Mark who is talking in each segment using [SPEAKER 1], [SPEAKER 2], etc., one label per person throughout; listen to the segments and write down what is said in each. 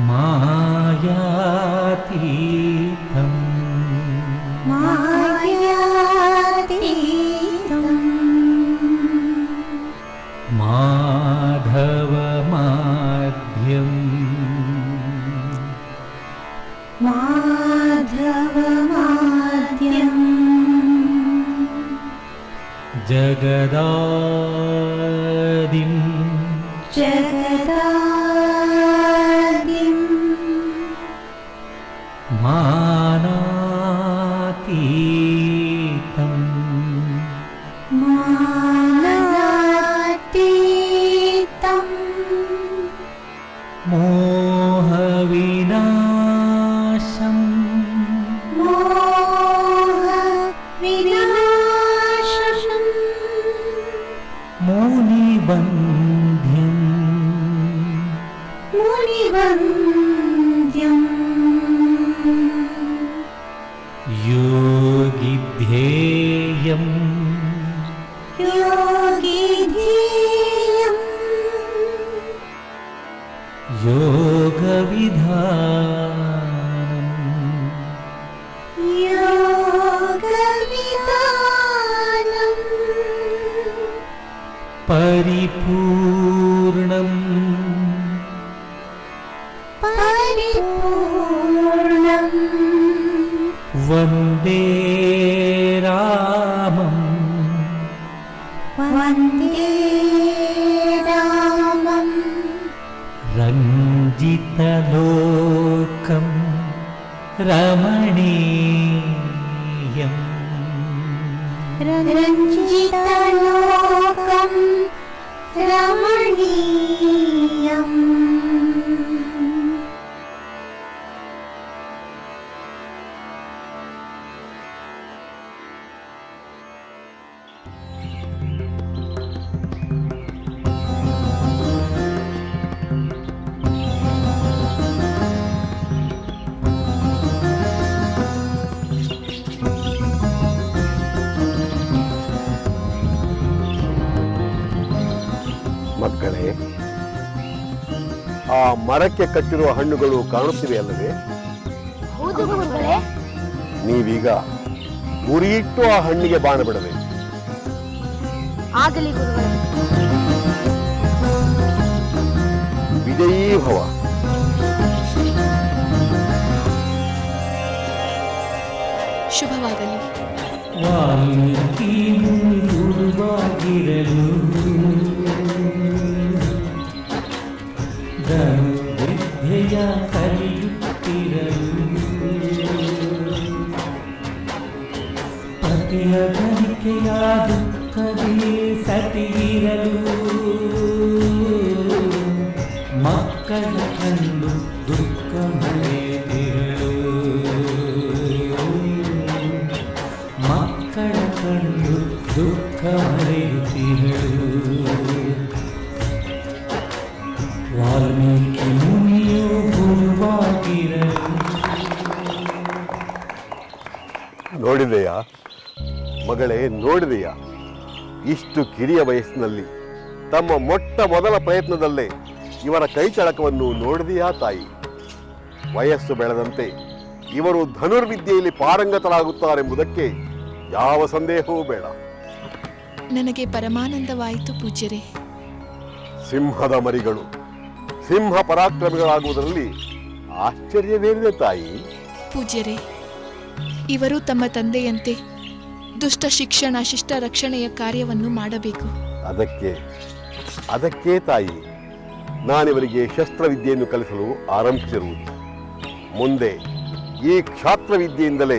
[SPEAKER 1] मायातीतं
[SPEAKER 2] मायातीतम्।
[SPEAKER 1] माधवमाद्यम्।
[SPEAKER 2] माधवमाद्यम्।
[SPEAKER 1] जगदादिं वन्दे रामम्।
[SPEAKER 2] वन्दे रामम्।
[SPEAKER 1] रञ्जितलोकम् रमणीयम्।
[SPEAKER 2] रञ्जितलोकम् रमणीयम्
[SPEAKER 3] ಮಕ್ಕಳೇ ಆ ಮರಕ್ಕೆ ಕಟ್ಟಿರುವ ಹಣ್ಣುಗಳು ಕಾಣುತ್ತಿವೆ ಅಲ್ಲವೇ? ನೀವೀಗ ಗುರಿಯಿಟ್ಟು ಆ ಹಣ್ಣಿಗೆ ಬಾಣ ಬಿಡಬೇಕು.
[SPEAKER 4] ಆಗಲಿ ಗುರುಗಳೇ
[SPEAKER 3] ವಿಜಯೀ ಭವ
[SPEAKER 5] ಶುಭವಾಗಲಿ
[SPEAKER 1] ವಾಲ್ಮೀಕಿ ಗುರುವಾಗಿರಲು ಧನುರ್ವಿದ್ಯೆಯ ಕಲಿಯುತ್ತಿರಲು ಸತಿಯಿರಲು ಮಕ್ಕಳ ಕಂಡು ದುಃಖ ಮರೆತಿರಲು ಮಕ್ಕಳ ಕಂಡು ದುಃಖ ಮರೆಯುತ್ತಿರಲು ವಾಲ್ಮೀಕಿ ಮುನಿಯು ಗುರುವಾಗಿರಲು
[SPEAKER 3] ನೋಡಿದೆಯಾ? ಮಗಳೇ, ನೋಡಿದೆಯಾ? ಇಷ್ಟು ಕಿರಿಯ ವಯಸ್ಸಿನಲ್ಲಿ ತಮ್ಮ ಮೊಟ್ಟ ಮೊದಲ ಪ್ರಯತ್ನದಲ್ಲೇ ಇವರ ಕೈಚಳಕವನ್ನು ನೋಡಿದೆಯಾ ತಾಯಿ? ವಯಸ್ಸು ಬೆಳೆದಂತೆ ಇವರು ಧನುರ್ವಿದ್ಯೆಯಲ್ಲಿ ಪಾರಂಗತರಾಗುತ್ತಾರೆಂಬುದಕ್ಕೆ ಯಾವ ಸಂದೇಹವೂ ಬೇಡ.
[SPEAKER 5] ನನಗೆ ಪರಮಾನಂದವಾಯಿತು ಪೂಜ್ಯರೇ.
[SPEAKER 3] ಸಿಂಹದ ಮರಿಗಳು ಸಿಂಹ ಪರಾಕ್ರಮಿಗಳಾಗುವುದರಲ್ಲಿ ಆಶ್ಚರ್ಯವೇನಿದೆ ತಾಯಿ?
[SPEAKER 5] ಪೂಜ್ಯರೇ ಇವರು ತಮ್ಮ ತಂದೆಯಂತೆ ದುಷ್ಟ ಶಿಕ್ಷಣ, ಶಿಷ್ಟ ರಕ್ಷಣೆಯ ಕಾರ್ಯವನ್ನು ಮಾಡಬೇಕು.
[SPEAKER 3] ಅದಕ್ಕೆ ಅದಕ್ಕೆ ತಾಯಿ, ನಾನಿವರಿಗೆ ಶಸ್ತ್ರವಿದ್ಯೆಯನ್ನು ಕಲಿಸಲು ಆರಂಭಿಸಿರುವುದು. ಮುಂದೆ ಈ ಕ್ಷಾತ್ರವಿದ್ಯೆಯಿಂದಲೇ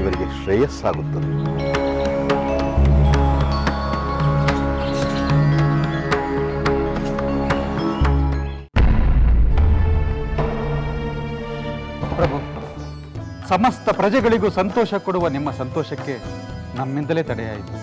[SPEAKER 3] ಇವರಿಗೆ ಶ್ರೇಯಸ್ಸಾಗುತ್ತದೆ.
[SPEAKER 6] ಸಮಸ್ತ ಪ್ರಜೆಗಳಿಗೂ ಸಂತೋಷ ಕೊಡುವ ನಿಮ್ಮ ಸಂತೋಷಕ್ಕೆ ನಮ್ಮಿಂದಲೇ ತಡೆಯಾಯಿತು.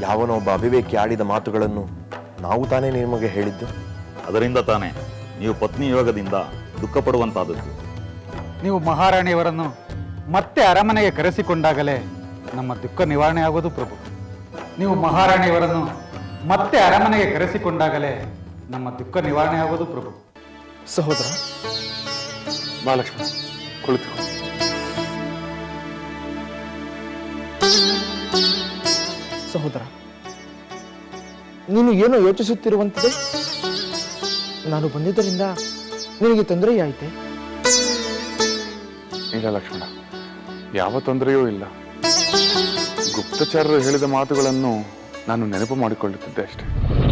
[SPEAKER 7] ಯಾವನೊಬ್ಬ ಅವಿವೇಕಿ ಆಡಿದ ಮಾತುಗಳನ್ನು ನಾವು ತಾನೇ ನಿಮಗೆ ಹೇಳಿದ್ದು?
[SPEAKER 8] ಅದರಿಂದ ತಾನೇ ನೀವು ಪತ್ನಿ ಯೋಗದಿಂದ ದುಃಖ ಪಡುವಂತಾದದ್ದು
[SPEAKER 6] ನೀವು ಮಹಾರಾಣಿಯವರನ್ನು ಮತ್ತೆ ಅರಮನೆಗೆ ಕರೆಸಿಕೊಂಡಾಗಲೇ ನಮ್ಮ ದುಃಖ ನಿವಾರಣೆ ಆಗೋದು ಪ್ರಭು. ನೀವು ಮಹಾರಾಣಿಯವರನ್ನು ಮತ್ತೆ ಅರಮನೆಗೆ ಕರೆಸಿಕೊಂಡಾಗಲೇ ನಮ್ಮ ದುಃಖ ನಿವಾರಣೆ ಆಗೋದು ಪ್ರಭು.
[SPEAKER 9] ಸಹೋದರ
[SPEAKER 10] ಬಾ ಲಕ್ಷ್ಮಣ
[SPEAKER 9] ಸಹೋದರ ನೀನು ಏನೋ ಯೋಚಿಸುತ್ತಿರುವಂತಿದೆ? ನಾನು ಬಂದಿದ್ದರಿಂದ ನಿನಗೆ ತೊಂದರೆಯಾಯಿತೆ?
[SPEAKER 10] ಇಲ್ಲ ಲಕ್ಷ್ಮಣ ಯಾವ ತೊಂದರೆಯೂ ಇಲ್ಲ. ಗುಪ್ತಚರರು ಹೇಳಿದ ಮಾತುಗಳನ್ನು ನಾನು ನೆನಪು ಮಾಡಿಕೊಳ್ಳುತ್ತಿದ್ದೆ ಅಷ್ಟೇ.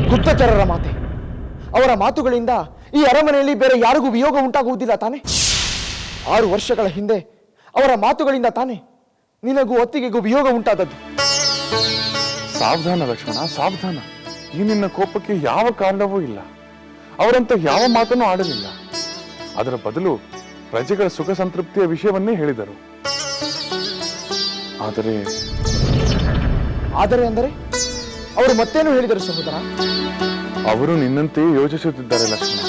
[SPEAKER 9] ಗುಪ್ತಚರರ ಮಾತೆ? ಅವರ ಮಾತುಗಳಿಂದ ಈ ಅರಮನೆಯಲ್ಲಿ ಬೇರೆ ಯಾರಿಗೂ ವಿಯೋಗ ಉಂಟಾಗುವುದಿಲ್ಲ ತಾನೆ? ಆರು ವರ್ಷಗಳ ಹಿಂದೆ ಅವರ ಮಾತುಗಳಿಂದ ತಾನೆ ನಿನಗೂ ಒತ್ತಿಗೆಗೂ ವಿಯೋಗ ಉಂಟಾದದ್ದು.
[SPEAKER 10] ಸಾವಧಾನ ಲಕ್ಷ್ಮಣ ಸಾವಧಾನ. ಈ ನಿನ್ನ ಕೋಪಕ್ಕೆ ಯಾವ ಕಾರಣವೂ ಇಲ್ಲ. ಅವರಂತ ಯಾವ ಮಾತನ್ನು ಆಡಲಿಲ್ಲ. ಅದರ ಬದಲು ಪ್ರಜೆಗಳ ಸುಖ ಸಂತೃಪ್ತಿಯ ವಿಷಯವನ್ನೇ ಹೇಳಿದರು. ಆದರೆ
[SPEAKER 9] ಆದರೆ ಅಂದರೆ? ಅವರು ಮತ್ತೇನು ಹೇಳಿದರು ಸಹೋದರ?
[SPEAKER 10] ಅವರು ನಿನ್ನಂತೆಯೇ ಯೋಚಿಸುತ್ತಿದ್ದಾರೆ ಲಕ್ಷ್ಮಣ.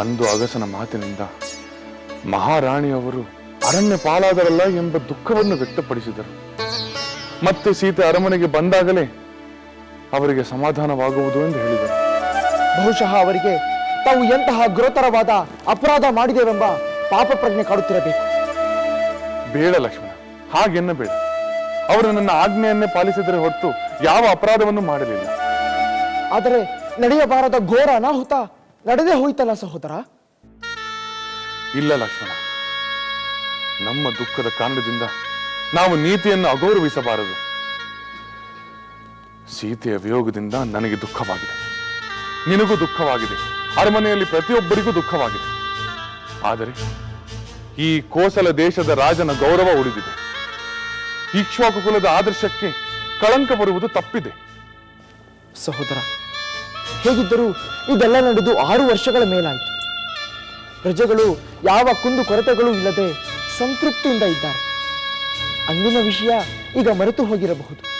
[SPEAKER 10] ಅಂದು ಅಗಸನ ಮಾತಿನಿಂದ ಮಹಾರಾಣಿಯವರು ಅರಣ್ಯ ಪಾಲಾದರಲ್ಲ ಎಂಬ ದುಃಖವನ್ನು ವ್ಯಕ್ತಪಡಿಸಿದರು. ಮತ್ತೆ ಸೀತೆ ಅರಮನೆಗೆ ಬಂದಾಗಲೇ ಅವರಿಗೆ ಸಮಾಧಾನವಾಗುವುದು ಎಂದು ಹೇಳಿದರು.
[SPEAKER 9] ಬಹುಶಃ ಅವರಿಗೆ ತಾವು ಎಂತಹ ಗುರುತರವಾದ ಅಪರಾಧ ಮಾಡಿದೆವೆಂಬ ಪಾಪ ಪ್ರಜ್ಞೆ ಕಾಡುತ್ತಿರಬೇಕು.
[SPEAKER 10] ಬೇಡ ಲಕ್ಷ್ಮಣ ಹಾಗೆನ್ನಬೇಡ. ಅವರು ನನ್ನ ಆಜ್ಞೆಯನ್ನೇ ಪಾಲಿಸಿದರೆ ಹೊರತು ಯಾವ ಅಪರಾಧವನ್ನು ಮಾಡಲಿಲ್ಲ.
[SPEAKER 9] ಆದರೆ ನಡೆಯಬಾರದ ಘೋರ ಅನಾಹುತ ನಡೆದೇ ಹೋಯ್ತಲ್ಲ ಸಹೋದರ?
[SPEAKER 10] ಇಲ್ಲ ಲಕ್ಷ್ಮಣ ನಮ್ಮ ದುಃಖದ ಕಾರಣದಿಂದ ನಾವು ನೀತಿಯನ್ನು ಅಗೌರವಿಸಬಾರದು. ಸೀತೆಯ ವಿಯೋಗದಿಂದ ನನಗೆ ದುಃಖವಾಗಿದೆ. ನಿನಗೂ ದುಃಖವಾಗಿದೆ. ಅರಮನೆಯಲ್ಲಿ ಪ್ರತಿಯೊಬ್ಬರಿಗೂ ದುಃಖವಾಗಿದೆ. ಆದರೆ ಈ ಕೋಸಲ ದೇಶದ ರಾಜನ ಗೌರವ ಉಳಿದಿದೆ. ಇಕ್ಷ್ವಾಕು ಕುಲದ ಆದರ್ಶಕ್ಕೆ ಕಳಂಕ ಬರುವುದು ತಪ್ಪಿದೆ.
[SPEAKER 9] ಸಹೋದರ, ಹೇಗಿದ್ದರೂ ಇದೆಲ್ಲ ನಡೆದು ಆರು ವರ್ಷಗಳ ಮೇಲಾಯಿತು. ಪ್ರಜೆಗಳು ಯಾವ ಕುಂದು ಕೊರತೆಗಳು ಇಲ್ಲದೆ ಸಂತೃಪ್ತಿಯಿಂದ ಇದ್ದಾರೆ. ಅಂದಿನ ವಿಷಯ ಈಗ ಮರೆತು ಹೋಗಿರಬಹುದು.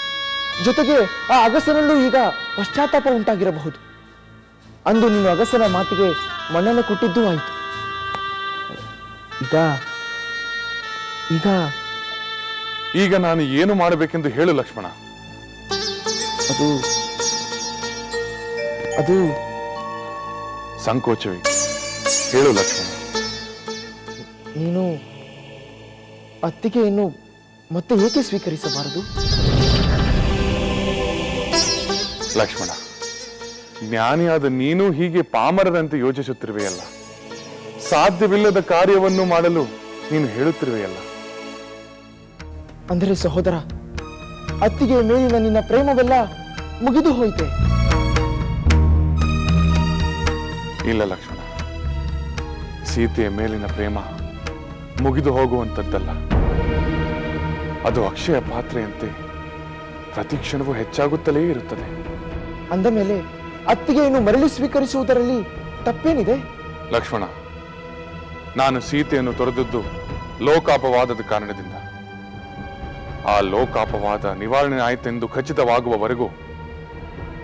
[SPEAKER 9] ಜೊತೆಗೆ ಆ ಅಗಸನಲ್ಲೂ ಈಗ ಪಶ್ಚಾತ್ತಾಪ ಉಂಟಾಗಿರಬಹುದು. ಅಂದು ನೀನು ಅಗಸನ ಮಾತಿಗೆ ಮನ್ನಣೆ ಕೊಟ್ಟಿದ್ದೂ ಆಯಿತು. ಈಗ ಈಗ
[SPEAKER 10] ಈಗ ನಾನು ಏನು ಮಾಡಬೇಕೆಂದು ಹೇಳು ಲಕ್ಷ್ಮಣ.
[SPEAKER 9] ಅದು ಅದು
[SPEAKER 10] ಸಂಕೋಚವೇ. ಹೇಳು ಲಕ್ಷ್ಮಣ.
[SPEAKER 9] ನೀನು ಅತ್ತಿಗೆಯನ್ನು ಮತ್ತೆ ಏಕೆ ಸ್ವೀಕರಿಸಬಾರದು?
[SPEAKER 10] ಲಕ್ಷ್ಮಣ ಜ್ಞಾನಿಯಾದ ನೀನು ಹೀಗೆ ಪಾಮರದಂತೆ ಯೋಚಿಸುತ್ತಿರುವೆಯಲ್ಲ. ಸಾಧ್ಯವಿಲ್ಲದ ಕಾರ್ಯವನ್ನು ಮಾಡಲು ನೀನು ಹೇಳುತ್ತಿರುವೆಯಲ್ಲ.
[SPEAKER 9] ಅಂದರೆ ಸಹೋದರ ಅತ್ತಿಗೆ ಮೇಲಿನ ನಿನ್ನ ಪ್ರೇಮವೆಲ್ಲ ಮುಗಿದು ಹೋಯಿತೆ?
[SPEAKER 10] ಇಲ್ಲ ಲಕ್ಷ್ಮಣ ಸೀತೆಯ ಮೇಲಿನ ಪ್ರೇಮ ಮುಗಿದು ಹೋಗುವಂಥದ್ದಲ್ಲ. ಅದು ಅಕ್ಷಯ ಪಾತ್ರೆಯಂತೆ. ಪ್ರತಿ ಕ್ಷಣವೂ ಹೆಚ್ಚಾಗುತ್ತಲೇ ಇರುತ್ತದೆ.
[SPEAKER 9] ಅಂದ ಮೇಲೆ ಅತ್ತಿಗೆಯನ್ನು ಮರಳಿ ಸ್ವೀಕರಿಸುವುದರಲ್ಲಿ ತಪ್ಪೇನಿದೆ?
[SPEAKER 10] ಲಕ್ಷ್ಮಣ ನಾನು ಸೀತೆಯನ್ನು ತೊರೆದದ್ದು ಲೋಕಾಪವಾದದ ಕಾರಣದಿಂದ. ಆ ಲೋಕಾಪವಾದ ನಿವಾರಣೆ ಆಯಿತೆಂದು ಖಚಿತವಾಗುವವರೆಗೂ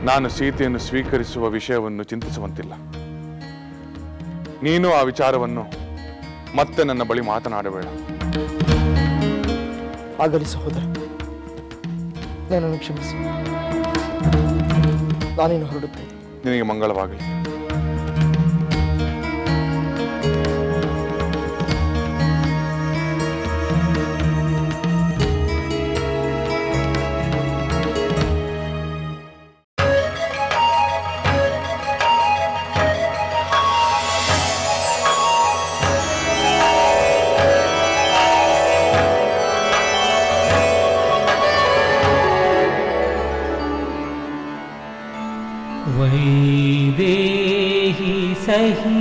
[SPEAKER 10] ನಾನು ಸೀತೆಯನ್ನು ಸ್ವೀಕರಿಸುವ ವಿಷಯವನ್ನು ಚಿಂತಿಸುವಂತಿಲ್ಲ. ನೀನು ಆ ವಿಚಾರವನ್ನು ಮತ್ತೆ ನನ್ನ ಬಳಿ ಮಾತನಾಡಬೇಡ.
[SPEAKER 9] ಆಗಲಿ ಸಹೋದರ ನನ್ನನ್ನು ಕ್ಷಮಿಸಿ. ನಾನೇನು ಹೊರಡುತ್ತೇನೆ.
[SPEAKER 10] ನಿನಗೆ ಮಂಗಳವಾಗಲಿ.
[SPEAKER 1] वैदेही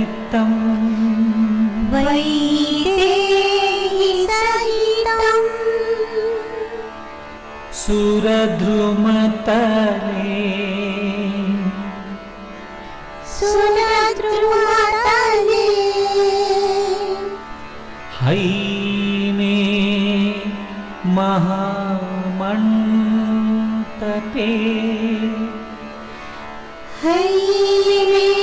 [SPEAKER 2] सहितम्
[SPEAKER 1] सुरद्रुमतले।
[SPEAKER 2] सुरद्रुमतले।
[SPEAKER 1] हैमे महामण्टपे
[SPEAKER 2] हैमे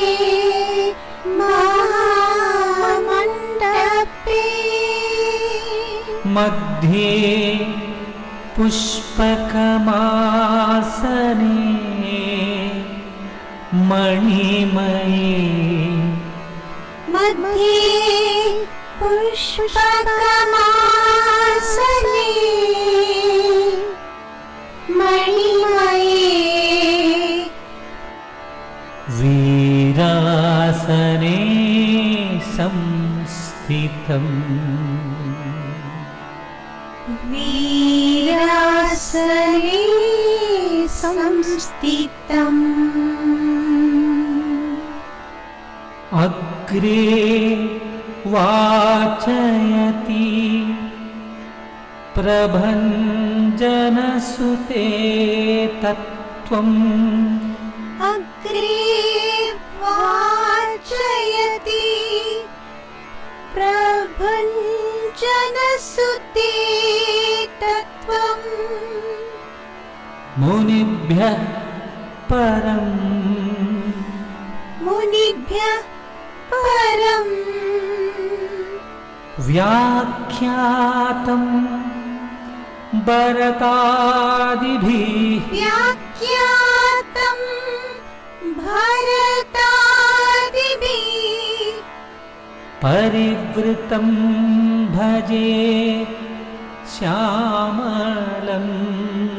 [SPEAKER 1] मध्ये पुष्पकमासने मणिमये
[SPEAKER 2] मध्ये पुष्पकमासने मणिमये
[SPEAKER 1] वीरासने संस्थितम्
[SPEAKER 2] वीरासने संस्थितम्।
[SPEAKER 1] अग्रे वाचयति प्रभञ्जनसुते तत्त्वम्।
[SPEAKER 2] अग्रे वाचयति प्रभञ्जनसुते
[SPEAKER 1] मुनिभ्यः परम्।
[SPEAKER 2] मुनिभ्यः परम्।
[SPEAKER 1] व्याख्यातं भरतादिभिः।
[SPEAKER 2] व्याख्यातं भरतादिभिः।
[SPEAKER 1] परिवृतं भजे श्यामलम्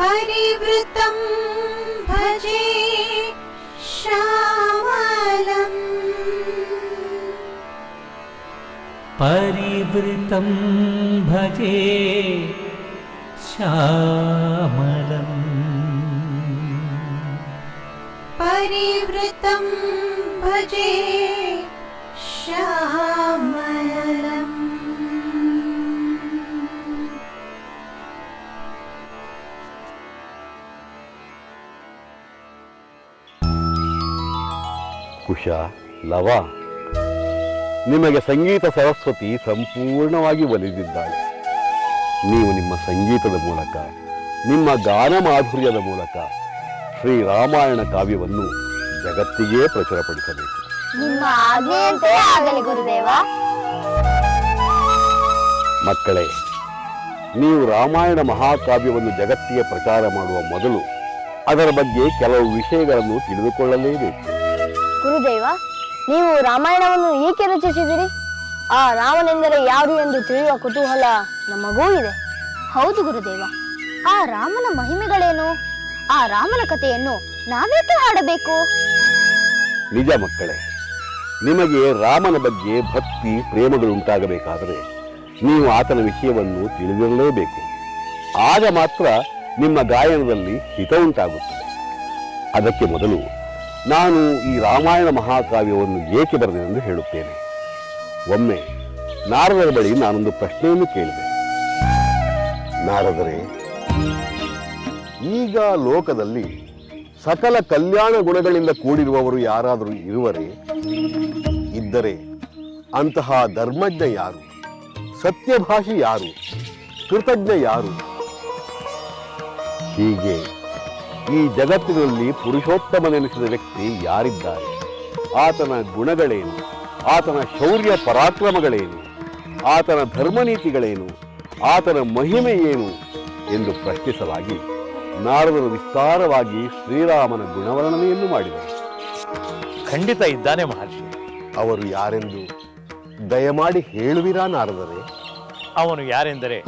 [SPEAKER 2] परिवृतं भजे श्यामलम्।
[SPEAKER 1] परिवृतं भजे श्यामलम्।
[SPEAKER 2] परिवृतं भजे श्यामलम्
[SPEAKER 3] ಕುಶ ಲವ. ನಿಮಗೆ ಸಂಗೀತ ಸರಸ್ವತಿ ಸಂಪೂರ್ಣವಾಗಿ ಒಲಿದಿದ್ದಾಳೆ. ನೀವು ನಿಮ್ಮ ಸಂಗೀತದ ಮೂಲಕ ನಿಮ್ಮ ಗಾನ ಮಾಧುರ್ಯದ ಮೂಲಕ ಶ್ರೀರಾಮಾಯಣ ಕಾವ್ಯವನ್ನು ಜಗತ್ತಿಗೆ ಪ್ರಚುರಪಡಿಸಬೇಕು.
[SPEAKER 4] ನಿಮ್ಮ ಆಜ್ಞೆಯಂತೆ ಆಗಲಿ ಗುರುದೇವ.
[SPEAKER 3] ಮಕ್ಕಳೇ ನೀವು ರಾಮಾಯಣ ಮಹಾಕಾವ್ಯವನ್ನು ಜಗತ್ತಿಗೆ ಪ್ರಚಾರ ಮಾಡುವ ಮೊದಲು ಅದರ ಬಗ್ಗೆ ಕೆಲವು ವಿಷಯಗಳನ್ನು ತಿಳಿದುಕೊಳ್ಳಲೇಬೇಕು.
[SPEAKER 4] ಗುರುದೇವ, ನೀವು ರಾಮಾಯಣವನ್ನು ಏಕೆ ರಚಿಸಿದಿರಿ ಆ ರಾಮನೆಂದರೆ ಯಾರು ಎಂದು ತಿಳಿಯುವ ಕುತೂಹಲ ನಮಗೂ ಇದೆ. ಹೌದು ಗುರುದೇವ, ಆ ರಾಮನ ಮಹಿಮೆಗಳೇನು? ಆ ರಾಮನ ಕಥೆಯನ್ನು ನಾವೇಕೆ ಹಾಡಬೇಕು?
[SPEAKER 3] ನಿಜ ಮಕ್ಕಳೇ, ನಿಮಗೆ ರಾಮನ ಬಗ್ಗೆ ಭಕ್ತಿ ಪ್ರೇಮಗಳುಂಟಾಗಬೇಕಾದರೆ ನೀವು ಆತನ ವಿಷಯವನ್ನು ತಿಳಿದಿರಲೇಬೇಕು. ಆಗ ಮಾತ್ರ ನಿಮ್ಮ ಗಾಯನದಲ್ಲಿ ಹಿತ ಉಂಟಾಗುತ್ತದೆ. ಅದಕ್ಕೆ ಮೊದಲು ನಾನು ಈ ರಾಮಾಯಣ ಮಹಾಕಾವ್ಯವನ್ನು ಏಕೆ ಬರೆದೆನೆಂದು ಹೇಳುತ್ತೇನೆ. ಒಮ್ಮೆ ನಾರದರ ಬಳಿ ನಾನೊಂದು ಪ್ರಶ್ನೆಯನ್ನು ಕೇಳಿದೆ. ನಾರದರೆ, ಈಗ ಲೋಕದಲ್ಲಿ ಸಕಲ ಕಲ್ಯಾಣ ಗುಣಗಳಿಂದ ಕೂಡಿರುವವರು ಯಾರಾದರೂ ಇರುವರೇ, ಇದ್ದರೆ ಅಂತಹ ಧರ್ಮಜ್ಞ ಯಾರು? ಸತ್ಯಭಾಷಿ ಯಾರು? ಕೃತಜ್ಞ ಯಾರು? ಹೀಗೆ ಈ ಜಗತ್ತಿನಲ್ಲಿ ಪುರುಷೋತ್ತಮನೆನಿಸಿದ ವ್ಯಕ್ತಿ ಯಾರಿದ್ದಾರೆ? ಆತನ ಗುಣಗಳೇನು? ಆತನ ಶೌರ್ಯ ಪರಾಕ್ರಮಗಳೇನು? ಆತನ ಧರ್ಮನೀತಿಗಳೇನು? ಆತನ ಮಹಿಮೆ ಏನು? ಎಂದು ಪ್ರಶ್ನಿಸಲಾಗಿ ನಾರದರು ವಿಸ್ತಾರವಾಗಿ ಶ್ರೀರಾಮನ ಗುಣವರ್ಣನೆಯನ್ನು ಮಾಡಿದರು.
[SPEAKER 11] ಖಂಡಿತ ಇದ್ದಾನೆ ಮಹರ್ಷಿ.
[SPEAKER 3] ಅವರು ಯಾರೆಂದು ದಯಮಾಡಿ ಹೇಳುವಿರಾ ನಾರದರೆ?
[SPEAKER 11] ಅವನು ಯಾರೆಂದರೆ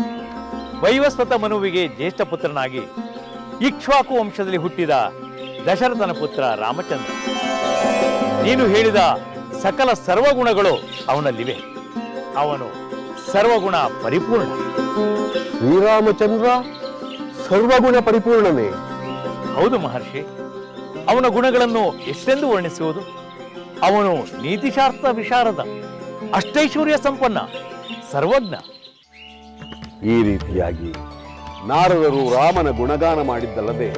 [SPEAKER 11] ವೈವಸ್ವತ ಮನುವಿಗೆ ಜ್ಯೇಷ್ಠ ಪುತ್ರನಾಗಿ ಇಕ್ಷ್ವಾಕು ವಂಶದಲ್ಲಿ ಹುಟ್ಟಿದ ದಶರಥನ ಪುತ್ರ ರಾಮಚಂದ್ರ. ನೀನು ಹೇಳಿದ ಸಕಲ ಸರ್ವಗುಣಗಳು ಅವನಲ್ಲಿವೆ. ಅವನು ಸರ್ವಗುಣ ಪರಿಪೂರ್ಣ.
[SPEAKER 3] ಶ್ರೀರಾಮಚಂದ್ರ ಸರ್ವಗುಣ ಪರಿಪೂರ್ಣನೇ.
[SPEAKER 11] ಹೌದು ಮಹರ್ಷಿ ಅವನ ಗುಣಗಳನ್ನು ಎಷ್ಟೆಂದು ವರ್ಣಿಸುವುದು? ಅವನು ನೀತಿಶಾಸ್ತ್ರ ವಿಶಾರದ ಅಷ್ಟೈಶ್ವರ್ಯ ಸಂಪನ್ನ ಸರ್ವಜ್ಞ.
[SPEAKER 3] ಈ ರೀತಿಯಾಗಿ ನಾರದರು ರಾಮನ ಗುಣಗಾನ ಮಾಡಿದ್ದಲ್ಲದೆ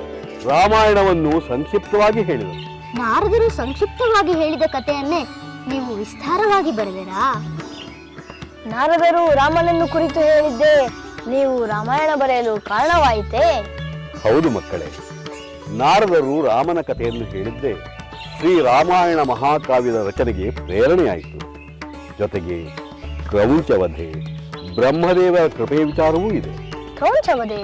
[SPEAKER 3] ರಾಮಾಯಣವನ್ನು ಸಂಕ್ಷಿಪ್ತವಾಗಿ ಹೇಳಿದರು.
[SPEAKER 4] ನಾರದರು ಸಂಕ್ಷಿಪ್ತವಾಗಿ ಹೇಳಿದ ಕಥೆಯನ್ನೇ ನೀವು ವಿಸ್ತಾರವಾಗಿ ಬರೆದಿರಾ? ನಾರದರು ರಾಮನನ್ನು ಕುರಿತು ಹೇಳಿದ್ದೆ ನೀವು ರಾಮಾಯಣ ಬರೆಯಲು ಕಾರಣವಾಯಿತೇ?
[SPEAKER 3] ಹೌದು ಮಕ್ಕಳೇ ನಾರದರು ರಾಮನ ಕಥೆಯನ್ನು ಹೇಳಿದ್ದೆ ಶ್ರೀ ರಾಮಾಯಣ ಮಹಾಕಾವ್ಯದ ರಚನೆಗೆ ಪ್ರೇರಣೆಯಾಯಿತು. ಜೊತೆಗೆ ಕ್ರೌಂಚವಧೆ ಬ್ರಹ್ಮದೇವರ ಕೃಪೆಯ ವಿಚಾರವೂ ಇದೆ.
[SPEAKER 4] ಕ್ರೌಂಚವದೆ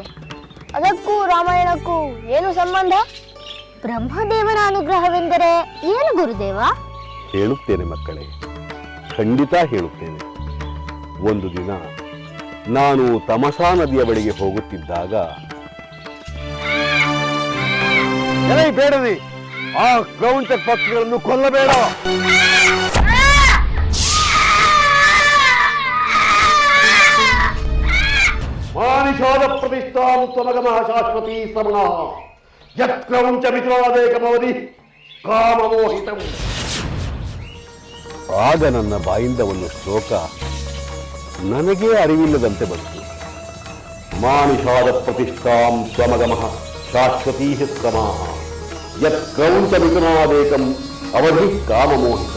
[SPEAKER 4] ಅದಕ್ಕೂ ರಾಮಾಯಣಕ್ಕೂ ಏನು ಸಂಬಂಧ? ಬ್ರಹ್ಮದೇವನ ಅನುಗ್ರಹವೆಂದರೆ ಏನು ಗುರುದೇವ?
[SPEAKER 3] ಹೇಳುತ್ತೇನೆ ಮಕ್ಕಳೇ ಖಂಡಿತ ಹೇಳುತ್ತೇನೆ. ಒಂದು ದಿನ ನಾನು ತಮಸಾ ನದಿಯ ಬಳಿಗೆ ಹೋಗುತ್ತಿದ್ದಾಗ ಬೇಡನೆ ಆ ಕ್ರೌಂಚ ಪಕ್ಷಿಗಳನ್ನು ಕೊಲ್ಲಬೇಡ. ಮಾನಿಷಾದ ಪ್ರತಿಷ್ಠಾಂ ತ್ವಮಗಮಃ ಶಾಶ್ವತೀ ಸಮನಃ ಯತ್ಕ್ರೌಂಚ ಮಿಥುನಾದೇಕಮವಧಿ ಕಾಮಮೋಹಿತಂ ಆಗ ನನ್ನ ಬಾಯಿಂದ ಒಂದು ಶ್ಲೋಕ ನನಗೇ ಅರಿವಿಲ್ಲದಂತೆ ಬಂತು ಮಾನಿಷಾದ ಪ್ರತಿಷ್ಠಾಂ ಸ್ವಮಗಮಃ ಶಾಶ್ವತೀ ಸಮಾಹ ಯತ್ ಕ್ರೌಂಚ ಮಿಥುನಾದೇಕಂ ಅವಧಿ ಕಾಮಮೋಹಿತಂ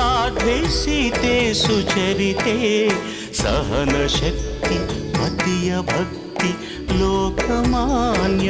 [SPEAKER 12] साध्वीसीते सुचरिते सहनशक्ति पतियभक्ति लोकमान्यवन्दिते